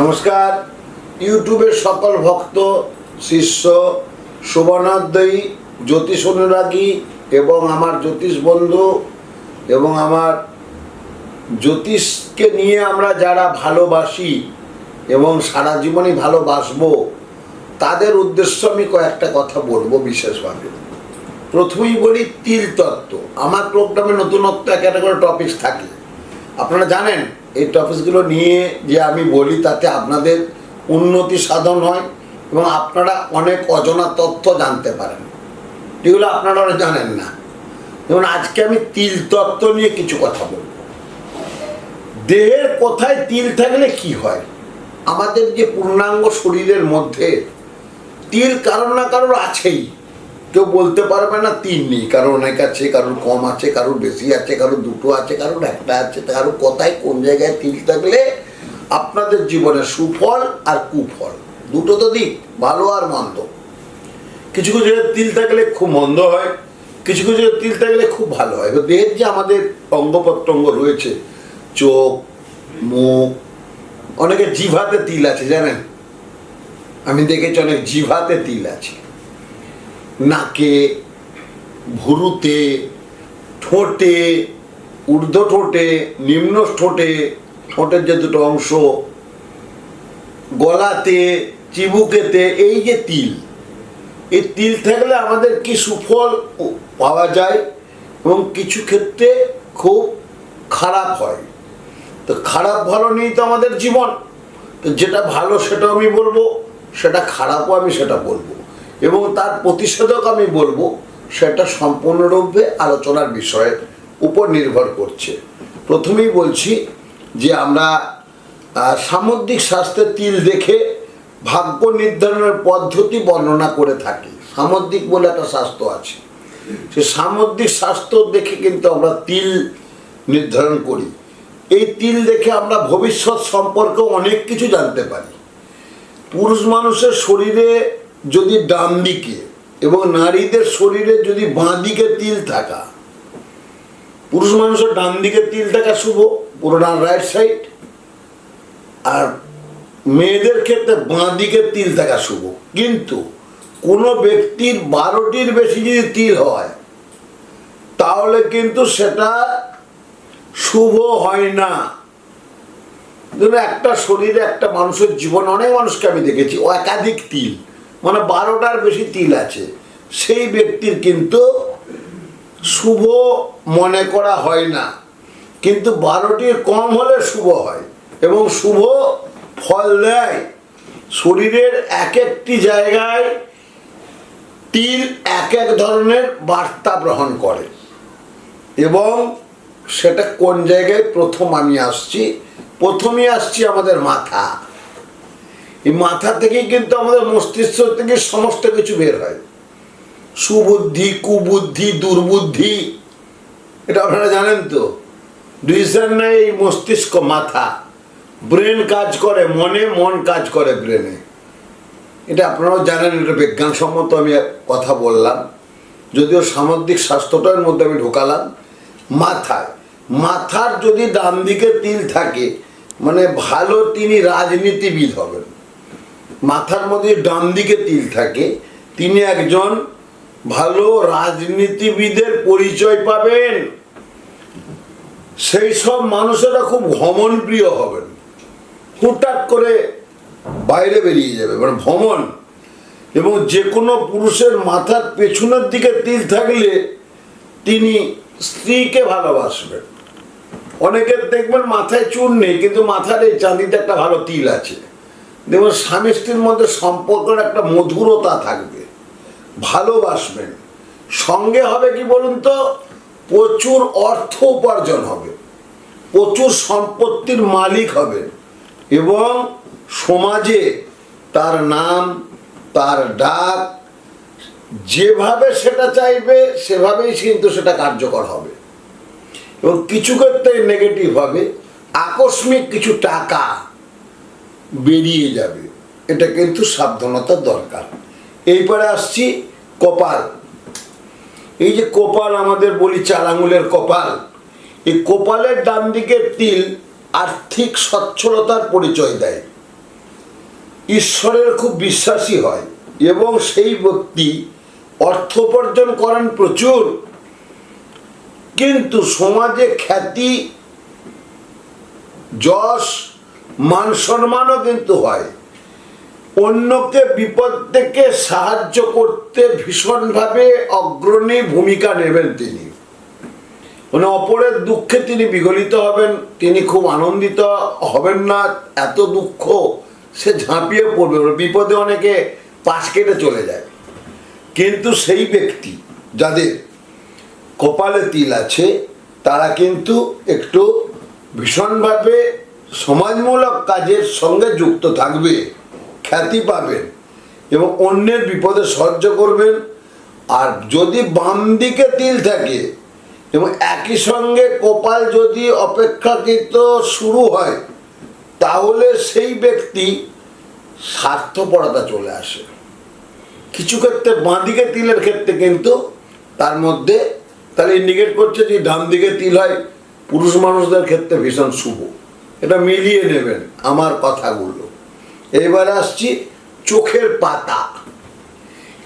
নমস্কার। ইউটিউবের সকল ভক্ত, শিষ্য সুবর্ণাদ্বয়ী জ্যোতিষ অনুরাগী এবং আমার জ্যোতিষ বন্ধু এবং আমার জ্যোতিষকে নিয়ে আমরা যারা ভালোবাসি এবং সারা জীবনই ভালোবাসবো, তাদের উদ্দেশ্য আমি কয়েকটা কথা বলব বিশেষভাবে। প্রথমেই বলি তিল তত্ত্ব। আমার প্রোগ্রামে নতুনত্ব এক একটা করে টপিক থাকে। আপনারা জানেন এই টপিকসগুলো নিয়ে যে আমি বলি, তাতে আপনাদের উন্নতি সাধন হয় এবং আপনারা অনেক অজানা তথ্য জানতে পারেন। যেগুলো আপনারা জানেন না। যেমন আজকে আমি তিল তত্ত্ব নিয়ে কিছু কথা বলব। দেহের কোথায় তিল থাকলে কি হয়? আমাদের যে পূর্ণাঙ্গ শরীরের মধ্যে তিল কারোর না কারোর আছেই। কেউ বলতে পারবে না তিন নেই কারোর অনেক আছে, কারোর কম আছে, কারোর বেশি আছে, কারোর দুটো আছে, কারোর একটা আছে কারোর কোথায় কোন জায়গায় তিল থাকলে আপনাদের জীবনে সুফল আর কুফল। দুটো তো দিক, ভালো আর মন্দ। কিছু কিছু তিল থাকলে খুব মন্দ হয়, কিছু কিছু তিল থাকলে খুব ভালো হয়। দেহের যে আমাদের অঙ্গ প্রত্যঙ্গ রয়েছে, চোখ, মুখ, অনেকে জিভাতে তিল আছে, জানেন? আমি দেখেছি অনেক জিভাতে তিল আছে। নাকে, ভুরুতে, ঠোঁটে, ঊর্ধ্ব ঠোঁটে, নিম্ন ঠোঁটে, ঠোঁটের যে দুটো অংশ, গলাতে, চিবুকেতে, এই যে তিল, এই তিল থাকলে আমাদের কি সুফল পাওয়া যায় এবং কিছু ক্ষেত্রে খুব খারাপ হয়। তো খারাপ ভালো নিয়েই তো আমাদের জীবন। তো যেটা ভালো সেটা আমি বলব, সেটা খারাপও আমি সেটা বলব। এবং তার প্রতিষেধক আমি বলব, সেটা সম্পূর্ণরূপে আলোচনার বিষয়ের উপর নির্ভর করছে। প্রথমেই বলছি যে আমরা সামুদ্রিক স্বাস্থ্যের তিল দেখে ভাগ্য নির্ধারণের পদ্ধতি বর্ণনা করে থাকি। সামুদ্রিক বলে একটা স্বাস্থ্য আছে। সে সামুদ্রিক স্বাস্থ্য দেখে কিন্তু আমরা তিল নির্ধারণ করি। এই তিল দেখে আমরা ভবিষ্যৎ সম্পর্কে অনেক কিছু জানতে পারি। পুরুষ মানুষের শরীরে যদি ডান দিকে এবং নারীদের শরীরে যদি বাঁ দিকে তিল থাকা, পুরুষ মানুষের ডান দিকে তিল থাকা শুভ, পুরো ডান রাইট সাইড আর মেয়েদের ক্ষেত্রে বাঁ দিকে তিল থাকা শুভ। কিন্তু কোনো ব্যক্তির বারোটির বেশি যদি তিল হয়, তাহলে কিন্তু সেটা শুভ হয় না। একটা শরীরে একটা মানুষের জীবন, অনেক মানুষকে আমি দেখেছি একাধিক তিল। মানে বারোটার বেশি তিল আছে। সেই ব্যক্তির কিন্তু শুভ মনে করা হয় না। কিন্তু বারোটির কম হলে শুভ হয় এবং শুভ ফল দেয়। শরীরের এক একটি জায়গায় তিল এক এক ধরনের বার্তা গ্রহণ করে। এবং সেটা কোন জায়গায়? প্রথম আমি আসছি। প্রথমে আসছি আমাদের মাথা। এই মাথা থেকেই কিন্তু আমাদের মস্তিষ্ক থেকে সমস্ত কিছু বের হয়। সুবুদ্ধি, কুবুদ্ধি, দুর্বুদ্ধি। এটা আপনারা জানেন তো? ডিসিশন নেই এই মস্তিষ্ক মাথা। ব্রেন কাজ করে মনে, মন কাজ করে ব্রেনে এটা আপনারাও জানেন, এটা বিজ্ঞানসম্মত আমি কথা বললাম। যদিও সামুদ্রিক স্বাস্থ্যটার মধ্যে আমি ঢোকালাম। মাথায়। মাথার যদি ডান দিকে তিল থাকে মানে ভালো তিনি রাজনীতিবিদ হবেন। মাথার মধ্যে ডান দিকে তিল থাকে। তিনি একজন ভালো রাজনীতিবিদের পরিচয় পাবেন। সেই সব মানুষেরা খুব ভ্রমণ প্রিয় হবেন। হুটহাট করে বাইরে বেরিয়ে যাবে মানে ভ্রমণ। এবং যে কোনো পুরুষের মাথার পেছনের দিকে তিল থাকলে তিনি স্ত্রীকে ভালোবাসবেন। অনেকের দেখবেন মাথায় চুন নেই, কিন্তু মাথার এই চাঁদিতে একটা ভালো তিল আছে। দেখবেন স্বামী স্ত্রীর মধ্যে সম্পর্কের একটা মধুরতা থাকবে, ভালোবাসবেন। সঙ্গে হবে কি বলুন তো? প্রচুর অর্থ উপার্জন হবে, প্রচুর সম্পত্তির মালিক হবে এবং সমাজে তার নাম, তার ডাক, যেভাবে সেটা চাইবে, সেভাবেই কিন্তু সেটা কার্যকর হবে। এবং কিছু ক্ষেত্রে নেগেটিভ হবে, আকস্মিক কিছু টাকা বেরিয়ে যাবে। এটা কিন্তু সাবধানতার দরকার। এইবারে আসছি কপাল। এই যে কপাল আমাদের বলি চার আঙুলের কপাল, এই কপালের ডান দিকের তিল আর্থিক সচ্ছলতার পরিচয় দেয়। ঈশ্বরের খুব বিশ্বাসী হয় এবং সেই ব্যক্তি অর্থ উপার্জন করেন প্রচুর। কিন্তু সমাজে খ্যাতি, যশ মান সম্মানও কিন্তু হয়। অন্যকে বিপদ থেকে সাহায্য করতে ভীষণভাবে অগ্রণী ভূমিকা নেবেন তিনি। মানে অপরের দুঃখে তিনি বিগলিত হবেন, তিনি খুব আনন্দিত হবেন না, এত দুঃখ সে ঝাঁপিয়ে পড়বে বিপদে অনেকে পাশ কেটে চলে যায়। কিন্তু সেই ব্যক্তি যাদের কপালে তিল আছে, তারা কিন্তু একটু ভীষণভাবে সমাজমূলক কাজের সঙ্গে যুক্ত থাকবে, খ্যাতি পাবেন এবং অন্যের বিপদে সহ্য করবেন। আর যদি বাম দিকে তিল থাকে এবং একই সঙ্গে কপাল যদি অপেক্ষাকৃত শুরু হয়, তাহলে সেই ব্যক্তি স্বার্থপরতা চলে আসে। কিছু ক্ষেত্রে বাঁ দিকে তিলের ক্ষেত্রে কিন্তু তার মধ্যে তাহলে ইন্ডিকেট করছে যে ডান দিকে তিল হয়, পুরুষ মানুষদের ক্ষেত্রে ভীষণ শুভ। এটা মিলিয়ে নেবেন আমার কথাগুলো। এবার আসছি চোখের পাতা।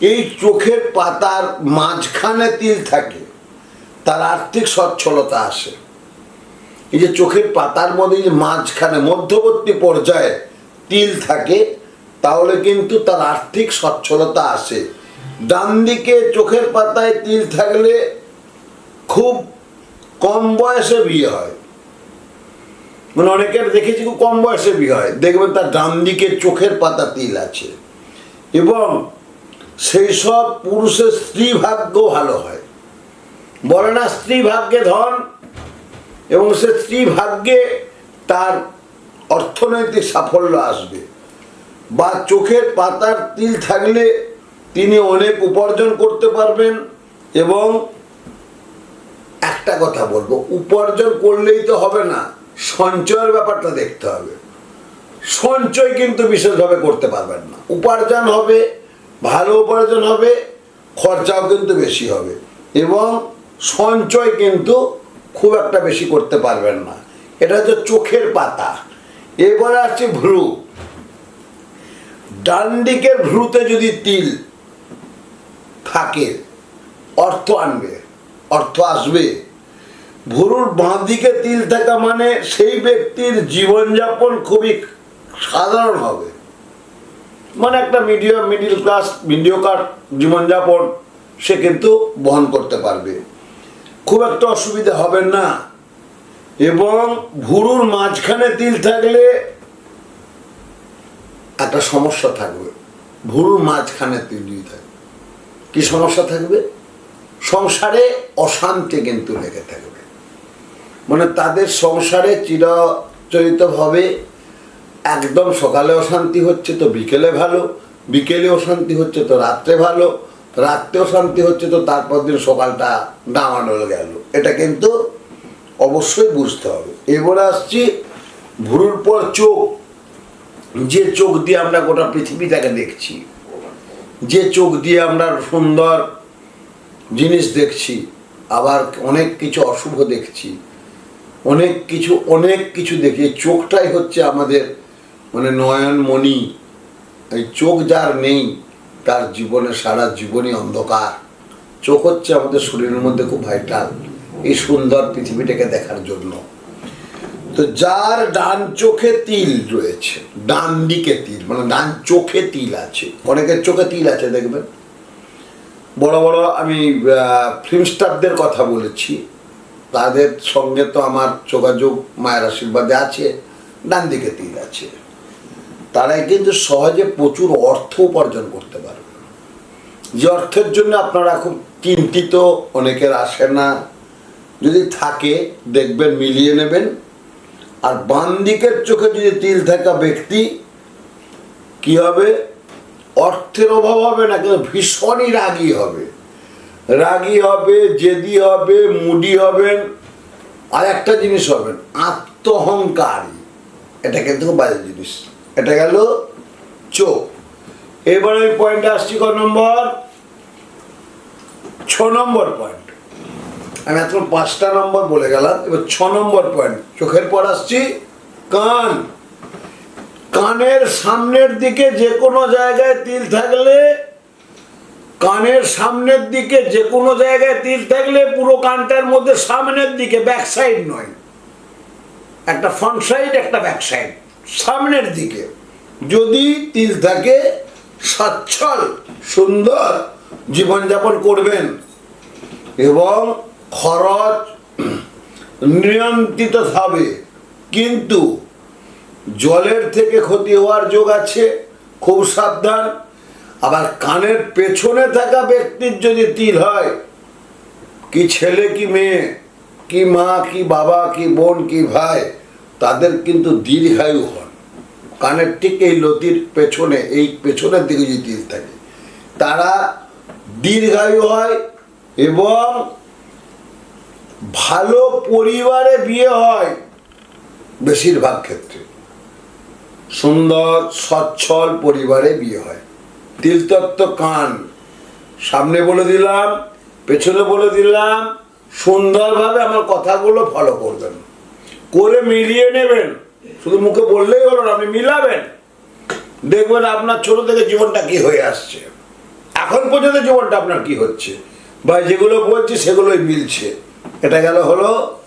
এই চোখের পাতার মাঝখানে তিল থাকে, তার আর্থিক সচ্ছলতা আসে। এই যে চোখের পাতার মধ্যে যে মাঝখানে, মধ্যবর্তী পর্যায়ে তিল থাকে, তাহলে কিন্তু তার আর্থিক সচ্ছলতা আসে। ডান দিকে চোখের পাতায় তিল থাকলে খুব কম বয়সে বিয়ে হয়। মানে অনেকের দেখেছি খুব কম বয়সে বিয়ে হয়। দেখবেন তার ডান দিকে চোখের পাতা তিল আছে। এবং সেই সব পুরুষের স্ত্রী ভাগ্য ভালো হয়। বলে না স্ত্রী ভাগ্যে ধন, এবং সে স্ত্রী ভাগ্যে তার অর্থনৈতিক সাফল্য আসবে। বা চোখের পাতার তিল থাকলে তিনি অনেক উপার্জন করতে পারবেন, এবং একটা কথা বলব, উপার্জন করলেই তো হবে না। সঞ্চয়ের ব্যাপারটা দেখতে হবে। সঞ্চয় কিন্তু বিশেষভাবে করতে পারবেন না। উপার্জন হবে, ভালো উপার্জন হবে, খরচাও কিন্তু বেশি হবে এবং সঞ্চয় কিন্তু খুব একটা বেশি করতে পারবেন না। এটা হচ্ছে চোখের পাতা। এবারে আছে ভ্রু। ডান ভ্রুতে যদি তিল থাকে, অর্থ আনবে, অর্থ আসবে। ভুরুর বাঁ দিকে তিল থাকা মানে সেই ব্যক্তির জীবনযাপন খুবই সাধারণ হবে। মানে একটা মিডিয়াম মিডিল ক্লাস মিডিওকার জীবনযাপন সে কিন্তু বহন করতে পারবে। খুব একটা অসুবিধা হবে না। এবং ভুরুর মাঝখানে তিল থাকলে একটা সমস্যা থাকবে। ভুরুর মাঝখানে তিল যদি থাকে। কি সমস্যা থাকবে? সংসারে অশান্তি কিন্তু লেগে থাকবে। মানে তাদের সংসারে চিরচরিতভাবে একদম সকালে অশান্তি হচ্ছে তো বিকেলে ভালো, বিকেলে অশান্তি হচ্ছে তো রাত্রে ভালো, রাত্রেও শান্তি হচ্ছে তো তারপর দিন সকালটা ডামাডোল গেল। এটা কিন্তু অবশ্যই বুঝতে হবে। এবারে আসছি ভুরুর পর চোখ। যে চোখ দিয়ে আমরা গোটা পৃথিবীটাকে দেখছি, যে চোখ দিয়ে আমরা সুন্দর জিনিস দেখছি, আবার অনেক কিছু অশুভ দেখছি অনেক কিছু অনেক কিছু দেখি। এই চোখটাই হচ্ছে আমাদের মানে নয়নমণি। এই চোখ যার নেই, তার জীবনে, সারা জীবনই অন্ধকার। চোখ হচ্ছে আমাদের শরীরের মধ্যে খুব ভাইটাল এই সুন্দর পৃথিবীটাকে দেখার জন্য। তো যার ডান চোখে তিল রয়েছে, ডান দিকে তিল মানে ডান চোখে তিল আছে। অনেকের চোখে তিল আছে, দেখবেন। বড় বড় আমি ফিল্ম স্টারদের কথা বলেছি। তাদের সঙ্গে তো আমার যোগাযোগ মায়ের আশীর্বাদে আছে ডান দিকে তিল আছে। তারাই কিন্তু সহজে প্রচুর অর্থ উপার্জন করতে পারবে যে অর্থের জন্য আপনারা খুব চিন্তিত, অনেকের আসে না। যদি থাকে, দেখবেন, মিলিয়ে নেবেন। আর বাম দিকের চোখে যদি তিল থাকা ব্যক্তি, কি হবে? অর্থের অভাব হবে না, কিন্তু ভীষণই রাগী হবে। রাগী হবে, জেদি হবে, মুডি হবেন। আর একটা জিনিস হবেন, আত্মহংকারী। এটা কিন্তু বাজে জিনিস। এটা গেল চোখ। এবার আমি পয়েন্টে আসছি ক নম্বর? ছ নম্বর পয়েন্ট আমি এখন পাঁচটা নম্বর বলে গেলাম, এবার ছ নম্বর পয়েন্ট চোখের পর আসছি, কান। কানের সামনের দিকে যে কোনো জায়গায় তিল থাকলে কানের সামনের দিকে যে কোনো জায়গায় তিল থাকলে পুরো কানটার মধ্যে সামনের দিকে ব্যাক সাইড নয়। একটা ফ্রন্ট সাইড একটা ব্যাক সাইড সামনের দিকে। যদি তিল থাকে, সচ্ছল, সুন্দর জীবনযাপন করবেন এবং খরচ নিয়ন্ত্রিত হবে। কিন্তু জলের থেকে ক্ষতি হওয়ার যোগ আছে, খুব সাবধান। আবার কানের পেছনে থাকা ব্যক্তির যদি তিল হয়, কি ছেলে, কি মেয়ে, কি মা, কি বাবা, কি বোন, কি ভাই, তাদের কিন্তু দীর্ঘায়ু হন। কানের ঠিক এই লতির পেছনে, এই পেছনের দিকে যদি তিল থাকে, তারা দীর্ঘায়ু হয় এবং ভালো পরিবারে বিয়ে হয় বেশিরভাগ ক্ষেত্রে। সুন্দর, সচ্ছল পরিবারে বিয়ে হয়। তিলতত্ত্ব কান। সামনে বলে দিলাম, পেছনে বলে দিলাম, সুন্দরভাবে আমার কথাগুলো ফলো করবেন। করে মিলিয়ে নেবেন। শুধু মুখে বললেই হলো না, আপনি মিলাবেন। দেখবেন আপনার ছোট থেকে জীবনটা কি হয়ে আসছে। এখন পর্যন্ত জীবনটা আপনার কি হচ্ছে। বা যেগুলো বলছি সেগুলোই মিলছে। এটা গেল হলো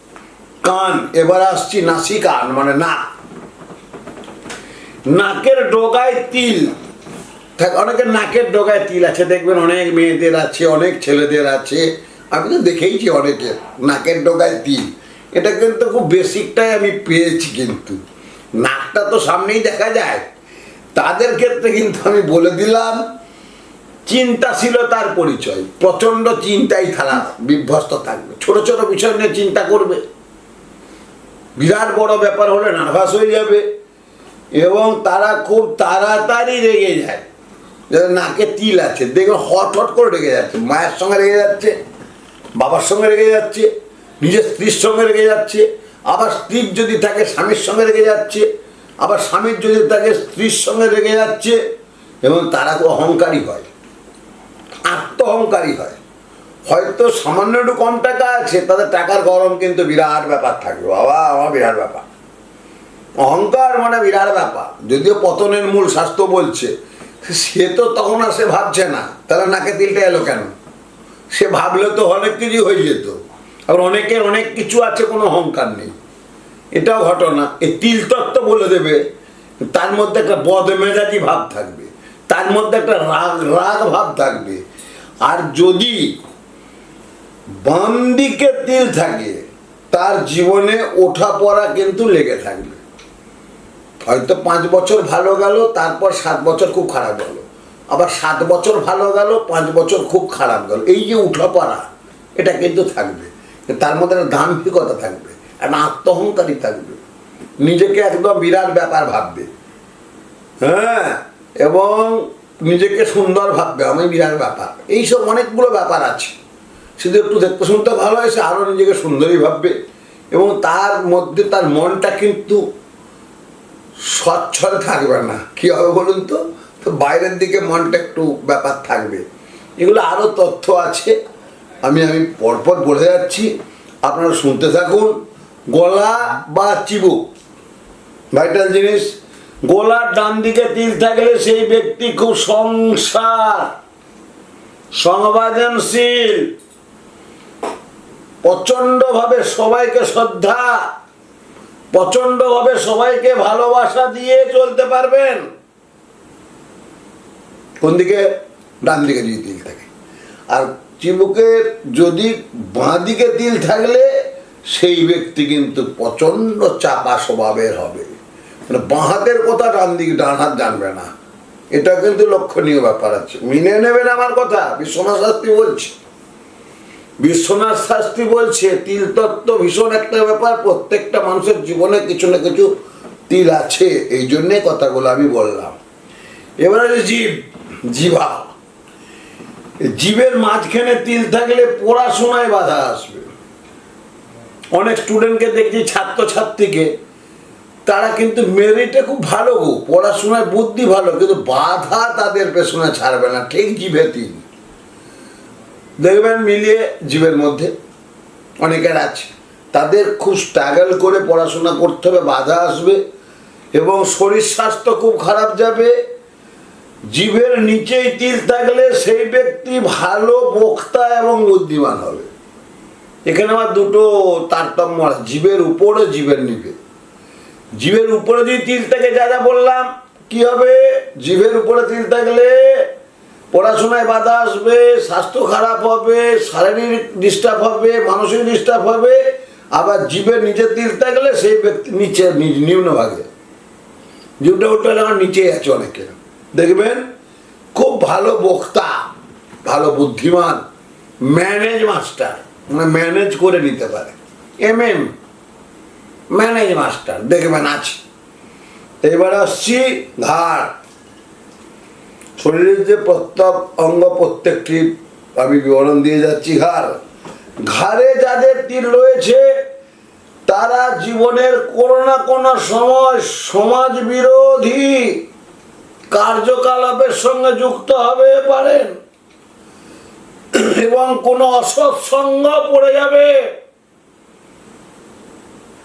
কান। এবার আসছি নাসি কান মানে নাক। নাকের ডোগায় তিল। থাক- অনেকের নাকের ডোগায় তিল আছে, দেখবেন অনেক মেয়েদের আছে, অনেক ছেলেদের আছে। আমি তো দেখেইছি অনেকের নাকের ডোগায় তিল। এটা কিন্তু খুব বেসিকটাই আমি পেয়েছি কিন্তু। নাকটা তো সামনেই দেখা যায়। তাদের ক্ষেত্রে কিন্তু আমি বলে দিলাম চিন্তাশীলতার পরিচয়। প্রচণ্ড চিন্তাই থালা বিভ্যস্ত থাকবে। ছোট ছোট বিষয় নিয়ে চিন্তা করবে। বিরাট বড় ব্যাপার হলে নার্ভাস হয়ে যাবে। এবং তারা খুব তাড়াতাড়ি রেগে যায়। যাদের নাকে তিল আছে। দেখবে হট হট করে রেগে যাচ্ছে। মায়ের সঙ্গে রেগে যাচ্ছে, বাবার সঙ্গে রেগে যাচ্ছে, নিজের স্ত্রীর সঙ্গে রেগে যাচ্ছে, আবার স্ত্রীর যদি থাকে স্বামীর সঙ্গে রেগে যাচ্ছে, আবার স্বামীর যদি থাকে স্ত্রীর সঙ্গে রেগে যাচ্ছে, এবং তারা খুব অহংকারী হয়। আত্ম অহংকারী হয়। হয়তো সামান্য একটু কম টাকা আছে, তাদের টাকার গরম কিন্তু বিরাট ব্যাপার থাকবে। বাবা, আমার বিরাট ব্যাপার। অহংকার মানে বিরাট ব্যাপার। যদিও পতনের মূল স্বাস্থ্য বলছে সে তো তখন আর সে ভাবছে না। তাহলে নাকে তিলটা এলো কেন? সে ভাবলে তো অনেক কিছু হয়ে যেত। আর অনেকের অনেক কিছু আছে, কোনো অহংকার নেই। এটাও ঘটনা। এই তিল তত্ত্ব বলে দেবে, তার মধ্যে একটা বদমেজাজি ভাব থাকবে। তার মধ্যে একটা রাগ রাগ ভাব থাকবে। আর যদি বাম দিকে তিল থাকে, তার জীবনে ওঠা পড়া কিন্তু লেগে থাকবে হয়তো পাঁচ বছর ভালো গেল, তারপর সাত বছর খুব খারাপ গেল। আবার সাত বছর ভালো গেল, পাঁচ বছর খুব খারাপ গেল। এই যে উঠা পড়া এটা কিন্তু থাকবে। তার মধ্যে একটা দাম্ভিকতা থাকবে, একটা আত্মহংকারী থাকবে। নিজেকে একদম বিরাট ব্যাপার ভাববে। হ্যাঁ এবং নিজেকে সুন্দর ভাববে, আমি বিরাট ব্যাপার। এইসব অনেকগুলো ব্যাপার আছে। শুধু একটু দেখতে শুনতে ভালো হয় সে আরও নিজেকে সুন্দরই ভাববে। এবং তার মধ্যে তার মনটা কিন্তু স্বচ্ছল থাকবে না। কী হবে বলুন তো? তো বাইরের দিকে মনটা একটু ব্যাপার থাকবে। এগুলো আরও তথ্য আছে। আমি আমি পরপর বলে যাচ্ছি। আপনারা শুনতে থাকুন। গলা বা চিবুক। ভাইটাল জিনিস। গলার ডান দিকে তিল থাকলে সেই ব্যক্তি খুব সংসার। সংবেদনশীল। প্রচণ্ডভাবে সবাইকে শ্রদ্ধা। প্রচণ্ডভাবে সবাইকে ভালোবাসা দিয়ে চলতে পারবেন। কোন দিকে? ডান দিকে যদি তিল থাকে। আর চিবুকের যদি বাঁ দিকে তিল থাকলে, সেই ব্যক্তি কিন্তু প্রচণ্ড চাপা স্বভাবের হবে। মানে বাঁ হাতের কথা ডান দিকে, ডান হাত জানবে না। এটা কিন্তু লক্ষণীয় ব্যাপার আছে। মেনে নেবেন আমার কথা বিশ্বনাথ শাস্ত্রী বলছে। বিশ্বনাথ শাস্ত্রী বলছে, তিল তত্ত্ব ভীষণ একটা ব্যাপার, প্রত্যেকটা মানুষের জীবনে কিছু না কিছু তিল আছে, এই জন্যে কথাগুলো আমি বললাম। এবারে জীব জিভা জীবের মাঝখানে তিল থাকলে পড়াশোনায় বাধা আসবে। অনেক স্টুডেন্টকে দেখছি, ছাত্রছাত্রীকে, তারা কিন্তু মেরিটে খুব ভালো পড়াশোনায় বুদ্ধি ভালো, কিন্তু বাধা তাদের পেছনে ছাড়বে না, ঠিক জিভে তিল। দেখবেন মিলিয়ে জীবের মধ্যে অনেকের আছে। তাদের খুব স্ট্রাগল করে পড়াশোনা করতে হবে, বাধা আসবে এবং শরীর স্বাস্থ্য খুব খারাপ যাবে। জীবের নিচেই তিল থাকলে সেই ব্যক্তি ভালো বক্তা এবং বুদ্ধিমান হবে। এখানে আমার দুটো তারতম্য আছে, জীবের উপরে জীবের নিবে। জীবের উপরে যদি তিল থাকে, যা যা বললাম, কি হবে? জীবের উপরে তিল থাকলে পড়াশোনায় বাধা আসবে, স্বাস্থ্য খারাপ হবে, শারীরিক ডিস্টার্ব হবে, মানসিক ডিস্টার্ব হবে, আবার জীবের নিচে তিল থাকলে সেই ব্যক্তি নিচে নিম্নভাগে জীবটা ওটা আমার নিচেই আছে অনেকে। দেখবেন, খুব ভালো বক্তা, ভালো বুদ্ধিমান ম্যানেজ মাস্টার মানে ম্যানেজ করে নিতে পারে। এম এম ম্যানেজ মাস্টার দেখবেন আছে এবার আসছি ঘাড় শরীরের যে প্রত্যেক অঙ্গ প্রত্যেকটি আমি বিবরণ দিয়ে যাচ্ছি, ঘাড়। ঘাড়ে যাদের তীর রয়েছে, তারা জীবনের কোনো না কোনো সময় সমাজ বিরোধী কার্যকলাপের সঙ্গে যুক্ত হবে পারেন। এবং কোনো অসৎসঙ্গ পড়ে যাবে।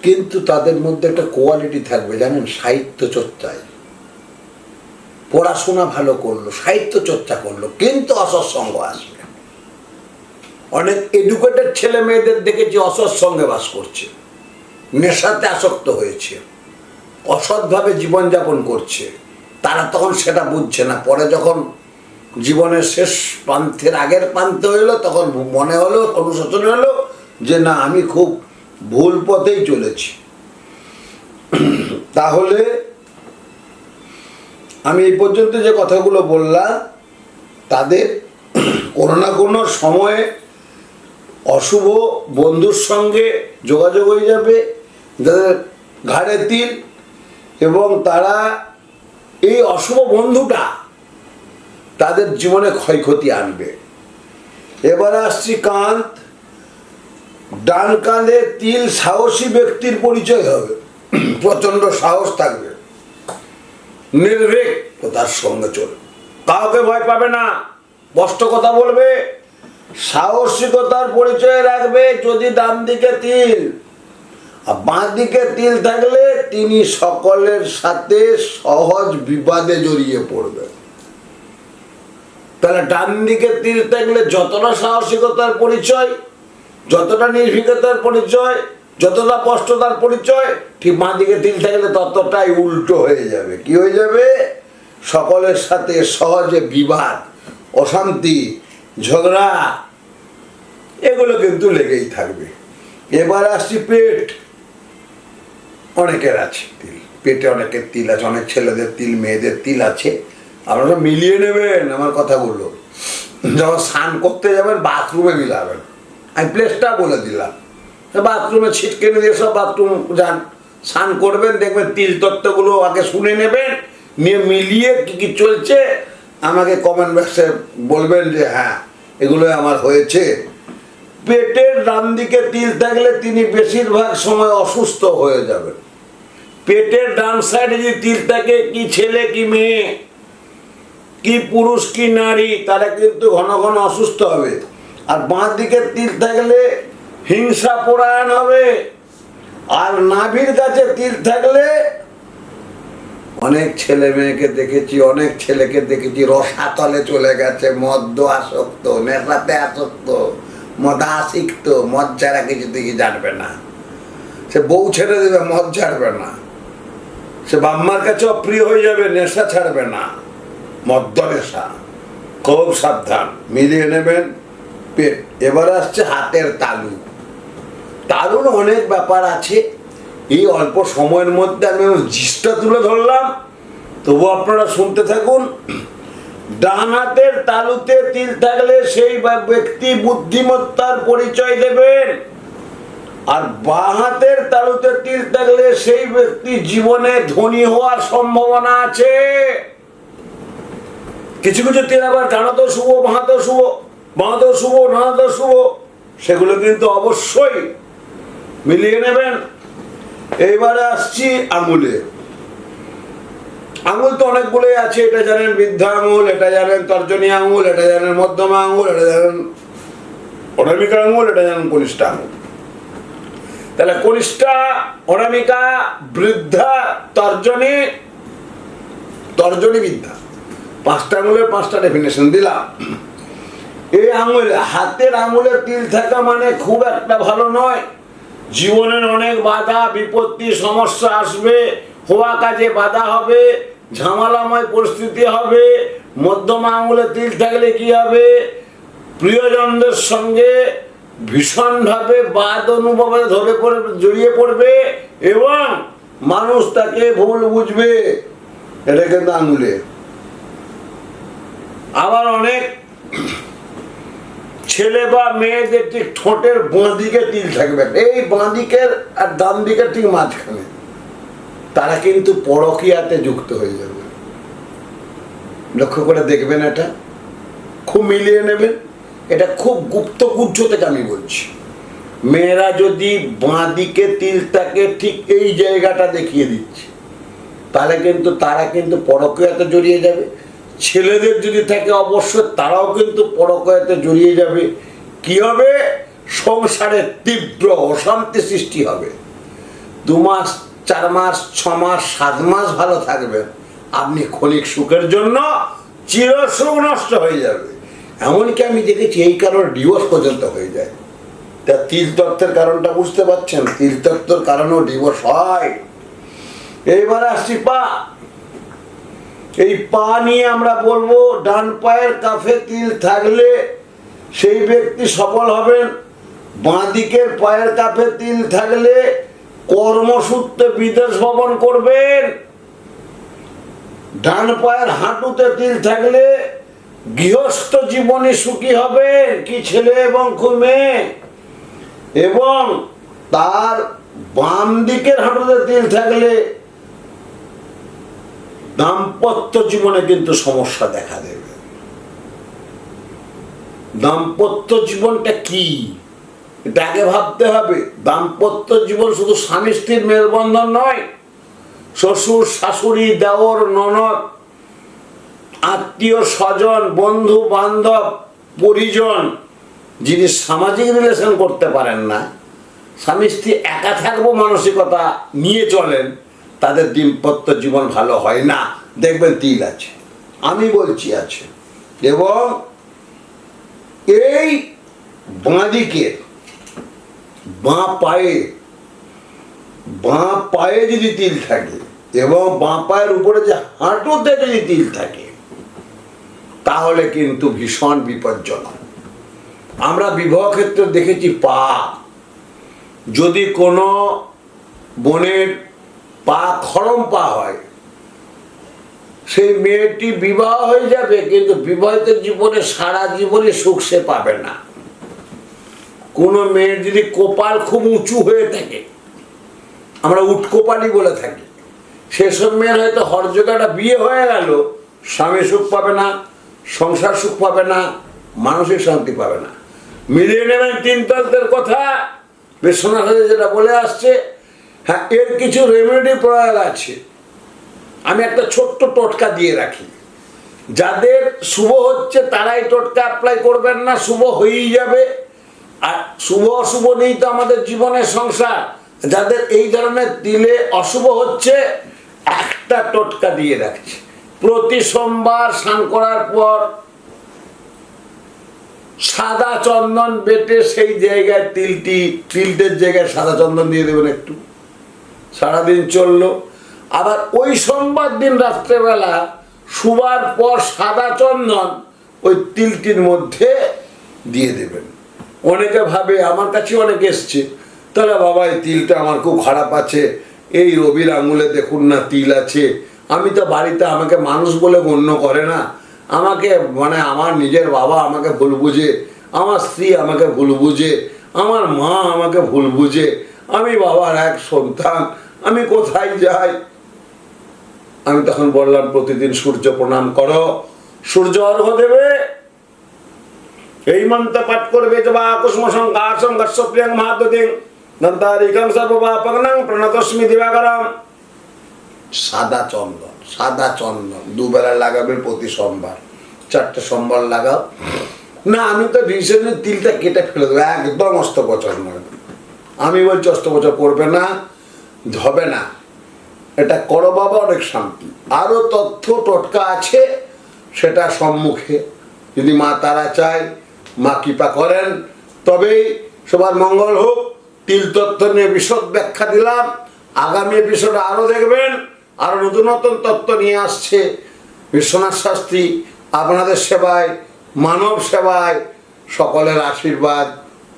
কিন্তু তাদের মধ্যে একটা কোয়ালিটি থাকবে, জানেন, সাহিত্য চর্চায়। পড়াশোনা ভালো করল সাহিত্য চর্চা করল, কিন্তু অসৎসঙ্গ আসবে। অনেক এডুকেটেড ছেলে মেয়েদের দেখেছি অসৎসঙ্গে বাস করছে। নেশাতে আসক্ত হয়েছে, অসৎভাবে জীবনযাপন করছে। তারা তখন সেটা বুঝছে না। পরে যখন জীবনের শেষ প্রান্তের আগের প্রান্তে হইল তখন মনে হলো, অনুশোচন হলো যে না, আমি খুব ভুল পথেই চলেছি। তাহলে আমি এই পর্যন্ত যে কথাগুলো বললাম, তাদের কোনো না কোনো সময়ে অশুভ বন্ধুর সঙ্গে যোগাযোগ হয়ে যাবে, যাদের ঘাড়ে তিল, এবং তারা এই অশুভ বন্ধুটা তাদের জীবনে ক্ষয়ক্ষতি আনবে। এবার আসছি কান্ত। ডান কাঁধে তিল সাহসী ব্যক্তির পরিচয় হবে। প্রচণ্ড সাহস থাকবে। নির্ভীক। তার সঙ্গে চলবে কাউকে ভয় পাবে না। স্পষ্ট কথা বলবে। সাহসিকতার পরিচয় রাখবে যদি ডান দিকে তিল। আর বাঁ দিকে তিল থাকলে তিনি সকলের সাথে সহজ বিবাদে জড়িয়ে পড়বে। তাহলে ডান দিকে তিল থাকলে যতটা সাহসিকতার পরিচয়, যতটা নির্ভীকতার পরিচয়, যতটা স্পষ্টতার পরিচয়, ঠিক বাঁ দিকে তিল থাকলে ততটাই উল্টো হয়ে যাবে। কি হয়ে যাবে? সকলের সাথে সহজে বিবাদ, অশান্তি, ঝগড়া, এগুলো কিন্তু লেগেই থাকবে। এবার আসছি পেট। অনেকের আছে তিল। পেটে অনেকের তিল আছে, অনেক ছেলেদের তিল, মেয়েদের তিল আছে। আপনারা মিলিয়ে নেবেন, আমার কথাগুলো যখন স্নান করতে যাবেন, বাথরুমে মিলাবেন। আমি প্লেসটা বলে দিলাম। বাথরুমে ছিটকে নিয়ে সব বাথরুম যান। স্নান করবেন, দেখবেন তিল তত্ত্বগুলো আগে শুনে নেবেন মিলিয়ে কী কী চলছে, আমাকে কমেন্ট বক্সে বলবেন যে হ্যাঁ এগুলো আমার হয়েছে। পেটের ডান দিকে তিল থাকলে তিনি বেশিরভাগ সময় অসুস্থ হয়ে যাবেন। পেটের ডান সাইডে যদি তিল থাকে, কি ছেলে, কি মেয়ে, কি পুরুষ, কি নারী, তারা কিন্তু ঘন ঘন অসুস্থ হবে। আর বাঁ দিকে তীর থাকলে হিংসা পরায়ণ হবে। আর নাভির কাছে তীর থাকলে অনেক ছেলে মেয়েকে দেখেছি, অনেক ছেলেকে দেখেছি, রসাতলে চলে গেছে, মদ্য আসক্ত, নেশাতে আসক্ত, মদা আসিক্ত, মদ ছাড়া কিছু দিকে জানবে না। সে বউ ছেড়ে দেবে, মদ ছাড়বে না। সে বাম্মার কাছে অপ্রিয় হয়ে যাবে, নেশা ছাড়বে না। মদ্য নেশা, খুব সাবধান। মিলিয়ে নেবেন, পেট। এবার আসছে হাতের তালু। তালুর অনেক ব্যাপার আছে। এই অল্প সময়ের মধ্যে আমি জিসটা তুলে ধরলাম। তবু আপনারা শুনতে থাকুন। ডান হাতের তালুতে তিল থাকলে সেই ব্যক্তি বুদ্ধিমত্তার পরিচয় দেবেন। আর বাঁ হাতের তালুতে তিল থাকলে সেই ব্যক্তি জীবনে ধনী হওয়ার সম্ভাবনা আছে। কিছু কিছু তিল আবার ডানাতেও শুভ বাঁহাতেও শুভ বাঁহাতেও শুভ ডানাতেও শুভ, সেগুলো কিন্তু অবশ্যই মিলিয়ে নেবেন। এইবারে আসছি আঙুলে আঙুল তো অনেকগুলোই আছে, এটা জানেন বৃদ্ধা আঙুল এটা জানেন তর্জনী আঙুল এটা জানেন মধ্যমা আঙুল এটা জানেন অনামিকা আঙুল এটা জানেন কনিষ্ঠা আঙুল তাহলে কনিষ্ঠা, অনামিকা, বৃদ্ধা, তর্জনী তর্জনী বিদ্যা পাঁচটা আঙুলের পাঁচটা ডেফিনেশন দিলাম। এই আঙুল হাতের আঙুলের তিল থাকা মানে খুব একটা ভালো নয়। জীবনের অনেক বাধা, বিপত্তি, সমস্যা আসবে, হওয়া কাজে বাধা হবে, ঝামেলাময় পরিস্থিতি হবে, মধ্যমা আঙুলে তিল থাকলে কি হবে? প্রিয়জনদের সঙ্গে ভীষণভাবে বাদ অনুভবে ধরে পড়বে জড়িয়ে পড়বে এবং মানুষ তাকে ভুল বুঝবে। এটা কিন্তু আঙুলে। আবার অনেক ছেলে বা মেয়েদের ঠিক ঠোঁটের বাঁ দিকে তিল থাকবে। এই বাঁ দিকের আর ডান দিকের ঠিক মাঝখানে। তারা কিন্তু পরকীয়াতে যুক্ত হয়ে যাবে। লক্ষ্য করে দেখবেন এটা। খুব মিলিয়ে নেবেন। এটা খুব গুপ্ত গুচ্ছ থেকে আমি বলছি। মেয়েরা যদি বাঁ দিকে তিলটাকে ঠিক এই জায়গাটা দেখিয়ে দিচ্ছে, তাহলে কিন্তু তারা কিন্তু পরকীয়াতে জড়িয়ে যাবে। ছেলেদের যদি থাকে অবশ্যই তারাও কিন্তু পরকীয়াতে জড়িয়ে যাবে। কি হবে? সংসারে তীব্র অশান্তি সৃষ্টি হবে। দু মাস, চার মাস, ছ মাস, সাত মাস ভালো থাকবেন আপনি ক্ষণিক সুখের জন্য চিরসুখ নষ্ট হয়ে যাবে। এমনকি আমি দেখেছি এই কারণে ডিভোর্স পর্যন্ত হয়ে যায়। তা তিল তত্ত্বের কারণটা বুঝতে পারছেন? তিল তত্ত্বের কারণেও ডিভোর্স হয়। এইবার আসছি পা এই পা নিয়ে আমরা বলব, ডান পায়ের কাফে তিল থাকলে সেই ব্যক্তি সফল হবেন। বাঁ দিকের পায়ের কাফে তিল থাকলে কর্মসূত্রে বিদেশ ভ্রমণ করবেন। ডান পায়ের হাঁটুতে তিল থাকলে গৃহস্থ জীবনে সুখী হবেন, কি ছেলে এবং মেয়ে। এবং তার বাম দিকের হাঁটুতে তিল থাকলে দাম্পত্য জীবনে কিন্তু সমস্যা দেখা দেবে। দাম্পত্য জীবনটা কি? এটা আগে ভাবতে হবে। দাম্পত্য জীবন শুধু স্বামী স্ত্রীর মেলবন্ধন নয়, শ্বশুর, শাশুড়ি, দেওর, ননদ, আত্মীয় স্বজন, বন্ধু, বান্ধব, পরিজন যিনি সামাজিক রিলেশন করতে পারেন না, স্বামী স্ত্রী একা থাকব মানসিকতা নিয়ে চলেন তাদের দাম্পত্য জীবন ভালো হয় না। দেখবেন তিল আছে। আমি বলছি আছে। এবং এই বাঁদিকে, বাঁ পায়ে বাঁ পায়ে যদি তিল থাকে এবং বাঁ পায়ের উপরে যে হাঁটুতে যদি তিল থাকে, তাহলে কিন্তু ভীষণ বিপজ্জনক। আমরা বিবাহ ক্ষেত্রে দেখেছি পা। যদি কোনো বোনের পা খরম পা হয়। সেই মেয়েটি বিবাহ হয়ে যাবে, কিন্তু বিবাহিত জীবনে সারা জীবনে সুখ সে পাবে না। কোনো মেয়ের যদি কপাল খুব উঁচু হয়ে থাকে, আমরা উটকোপালি বলে থাকি, সেসব মেয়ের হয়তো হরজোগাটা বিয়ে হয়ে গেল, স্বামী সুখ পাবে না, সংসার সুখ পাবে না, মানসিক শান্তি পাবে না। মিলিয়ে নেবেন তিন তত্ত্বের কথা, বিশ্বনাথ যেটা বলে আসছে হ্যাঁ এর কিছু রেমেডি প্রয়োগ আছে। আমি একটা ছোট্ট টোটকা দিয়ে রাখি। যাদের শুভ হচ্ছে তারাই টোটকা অ্যাপ্লাই করবেন না, শুভ হয়েই যাবে। আর শুভ অশুভ নেই তো আমাদের জীবনের সংসার। যাদের এই ধরনের দিলে অশুভ হচ্ছে, একটা টোটকা দিয়ে রাখছি। প্রতি সোমবার স্নান করার পর সাদা চন্দন বেটে সেই জায়গায় তিলটি, তিলটের জায়গায় সাদা চন্দন দিয়ে দেবেন একটু। সারাদিন চলল। আবার ওই সোমবার দিন রাত্রেবেলা শুবার পর সাদা চন্দন ওই তিলটির মধ্যে দিয়ে দেবেন। অনেকে ভাবে আমার কাছে অনেক এসছে। তাহলে বাবা, এই তিলটা আমার খুব খারাপ আছে। এই রবির আঙুলে দেখুন না তিল আছে। আমি তো বাড়িতে আমাকে মানুষ বলে গণ্য করে না। আমাকে মানে আমার নিজের বাবা আমাকে ভুল বুঝে, আমার স্ত্রী আমাকে ভুল বুঝে, আমার মা আমাকে ভুল বুঝে আমি বাবার এক সন্তান, আমি কোথায় যাই? আমি তখন বললাম, প্রতিদিন সূর্য প্রণাম করো। সূর্য অর্ঘ দেবে। এই মন্ত্র পাঠ করবে যে বা কুষ্ম সংঘাসম গস্য প্রিয়ং মহাদ্যদিং দন্তারিকং প্রণতস্মি সাদা চন্দন সাদা চন্দন, দুবেলা লাগাবে প্রতি সোমবার। চারটে সোমবার লাগাও। না, আমি তো রিসেন্টলি তিলটা কেটে ফেলে দেবো, একদম অস্ত পছন্দ আমি বলছি অস্ত্রোপচার করবে না হবে না। এটা করো বাবা, অনেক শান্তি। আরও তথ্য টোটকা আছে, সেটা সম্মুখে। যদি মা তারা চায়, মা কৃপা করেন। তবেই সবার মঙ্গল হোক। তিল তত্ত্ব নিয়ে বিশদ ব্যাখ্যা দিলাম। আগামী এপিসোডে আরও দেখবেন। আরও নতুন নতুন তত্ত্ব নিয়ে আসছে। বিশ্বনাথ শাস্ত্রী, আপনাদের সেবায়, মানব সেবায়, সকলের আশীর্বাদ,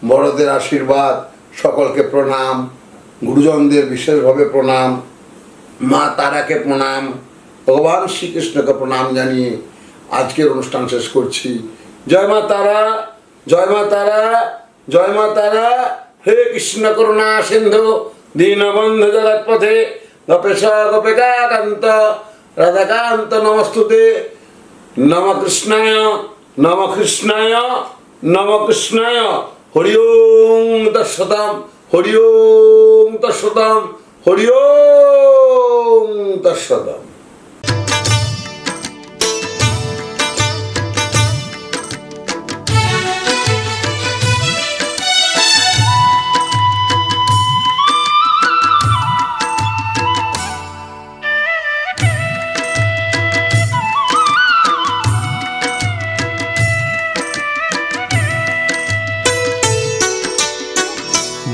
বড়দের আশীর্বাদ সকলকে প্রণাম, গুরুজনদের বিশেষভাবে প্রণাম, মা তারাকে প্রণাম, ভগবান শ্রীকৃষ্ণকে প্রণাম জানিয়ে আজকের অনুষ্ঠান শেষ করছি। জয় মা তারা, জয় মা তারা, জয় মা তারা, হে কৃষ্ণ করুণা সিন্ধু, দীনবন্ধু জগৎপথে গপেশ গোপিকাকান্ত রাধাকান্ত নমস্তুতে, নম কৃষ্ণায় নম কৃষ্ণায় নম কৃষ্ণায়। হরি ওম তৎসতাম হরি ওম তৎসতাম হরি ওম তৎসতাম।